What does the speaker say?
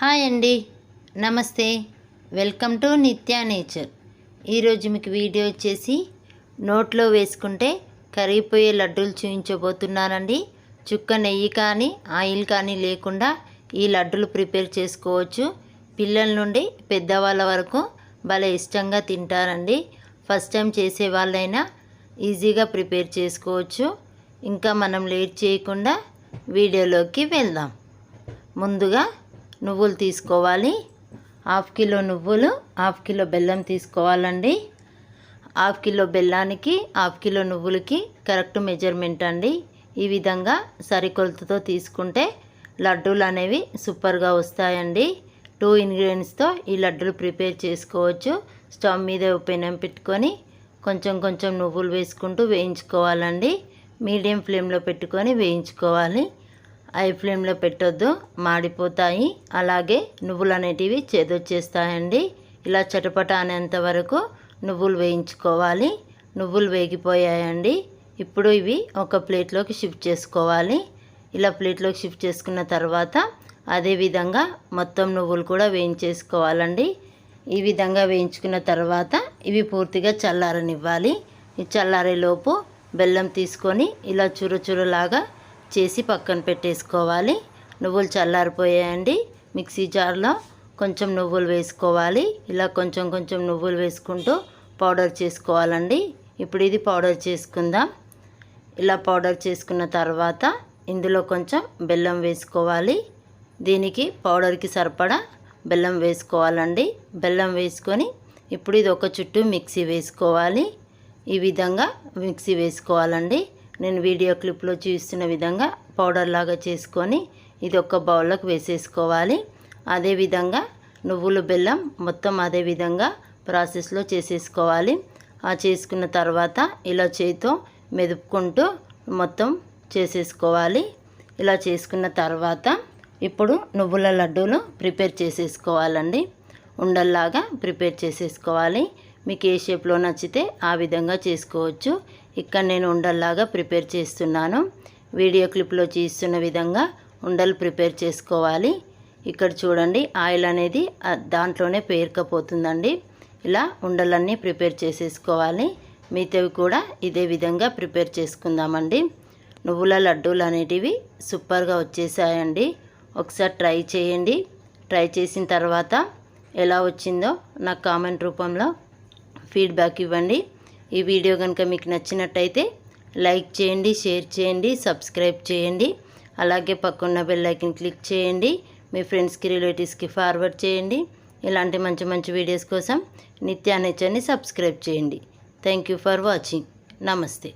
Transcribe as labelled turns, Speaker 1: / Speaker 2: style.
Speaker 1: Hi అండి. నమస్తే. Welcome to Nitya nature. ఈరోజు మీకు వీడియో వచ్చేసి నోట్లో వేసుకుంటే కరిగిపోయే లడ్డూలు చూపించబోతున్నానండి చుక్క నెయ్యి కానీ ఆయిల్ కానీ లేకుండా ఈ లడ్డూలు ప్రిపేర్ చేసుకోవచ్చు. పిల్లల నుండి పెద్దవాళ్ళ వరకు భలే ఇష్టంగా తింటారండి. ఫస్ట్ టైం చేసే వాళ్ళైనా ఈజీగా ప్రిపేర్ చేసుకోవచ్చు. ఇంకా మనం లేట్ చేయకుండా వీడియోలోకి వెళ్దాం. ముందుగా నువ్వులు తీసుకోవాలి. హాఫ్ కిలో నువ్వులు హాఫ్ కిలో బెల్లం తీసుకోవాలండి. హాఫ్ కిలో బెల్లానికి హాఫ్ కిలో నువ్వులకి కరెక్ట్ మెజర్మెంట్ అండి. ఈ విధంగా సరికొలతతో తీసుకుంటే లడ్డూలు అనేవి సూపర్గా వస్తాయండి. టూ ఇంగ్రీడియంట్స్తో ఈ లడ్డూలు ప్రిపేర్ చేసుకోవచ్చు. స్టవ్ మీద పెనం పెట్టుకొని కొంచెం కొంచెం నువ్వులు వేసుకుంటూ వేయించుకోవాలండి. మీడియం ఫ్లేమ్లో పెట్టుకొని వేయించుకోవాలి. హై ఫ్లేమ్లో పెట్టొద్దు మాడిపోతాయి. అలాగే నువ్వులు అనేటివి చేదొచ్చేస్తాయండి. ఇలా చటపట అనేంత వరకు నువ్వులు వేయించుకోవాలి. నువ్వులు వేగిపోయాయండి. ఇప్పుడు ఇవి ఒక ప్లేట్లోకి షిఫ్ట్ చేసుకోవాలి. ఇలా ప్లేట్లోకి షిఫ్ట్ చేసుకున్న తర్వాత అదేవిధంగా మొత్తం నువ్వులు కూడా వేయించేసుకోవాలండి. ఈ విధంగా వేయించుకున్న తర్వాత ఇవి పూర్తిగా చల్లారనివ్వాలి. ఈ చల్లారేలోపు బెల్లం తీసుకొని ఇలా చురచురలాగా చేసి పక్కన పెట్టేసుకోవాలి. నువ్వులు చల్లారిపోయాయండి. మిక్సీ జార్లో కొంచెం నువ్వులు వేసుకోవాలి. ఇలా కొంచెం కొంచెం నువ్వులు వేసుకుంటూ పౌడర్ చేసుకోవాలండి. ఇప్పుడు ఇది పౌడర్ చేసుకుందాం. ఇలా పౌడర్ చేసుకున్న తర్వాత ఇందులో కొంచెం బెల్లం వేసుకోవాలి. దీనికి పౌడర్కి సరిపడా బెల్లం వేసుకోవాలండి. బెల్లం వేసుకొని ఇప్పుడు ఇది ఒక చుట్టూ మిక్సీ వేసుకోవాలి. ఈ విధంగా మిక్సీ వేసుకోవాలండి. నేను వీడియో క్లిప్లో చూస్తున్న విధంగా పౌడర్ లాగా చేసుకొని ఇది ఒక బౌల్లోకి వేసేసుకోవాలి. అదేవిధంగా నువ్వులు బెల్లం మొత్తం అదే విధంగా ప్రాసెస్లో చేసేసుకోవాలి. ఆ చేసుకున్న తర్వాత ఇలా చేతితో మెదుపుకుంటూ మొత్తం చేసేసుకోవాలి. ఇలా చేసుకున్న తర్వాత ఇప్పుడు నువ్వుల లడ్డూలు ప్రిపేర్ చేసేసుకోవాలండి. ఉండల్లాగా ప్రిపేర్ చేసేసుకోవాలి. మీకు ఏ షేప్లో నచ్చితే ఆ విధంగా చేసుకోవచ్చు. ఇక్కడ నేను ఉండల్లాగా ప్రిపేర్ చేస్తున్నాను. వీడియో క్లిప్లో చూస్తున్న విధంగా ఉండలు ప్రిపేర్ చేసుకోవాలి. ఇక్కడ చూడండి ఆయిల్ అనేది దాంట్లోనే పేరుకపోతుందండి. ఇలా ఉండలన్నీ ప్రిపేర్ చేసేసుకోవాలి. మిగతావి కూడా ఇదే విధంగా ప్రిపేర్ చేసుకుందామండి. నువ్వుల లడ్డూలు అనేటివి సూపర్గా వచ్చేసాయండి. ఒకసారి ట్రై చేయండి. ట్రై చేసిన తర్వాత ఎలా వచ్చిందో నాకు కామెంట్ రూపంలో ఫీడ్బ్యాక్ ఇవ్వండి. ఈ వీడియో కనుక మీకు నచ్చినట్టయితే లైక్ చేయండి షేర్ చేయండి సబ్స్క్రైబ్ చేయండి. అలాగే పక్కన్న బెల్లైకిన్ క్లిక్ చేయండి. మీ ఫ్రెండ్స్కి రిలేటివ్స్కి ఫార్వర్డ్ చేయండి. ఇలాంటి మంచి మంచి వీడియోస్ కోసం నిత్యానేచర్ని సబ్స్క్రైబ్ చేయండి. Thank you for watching. నమస్తే.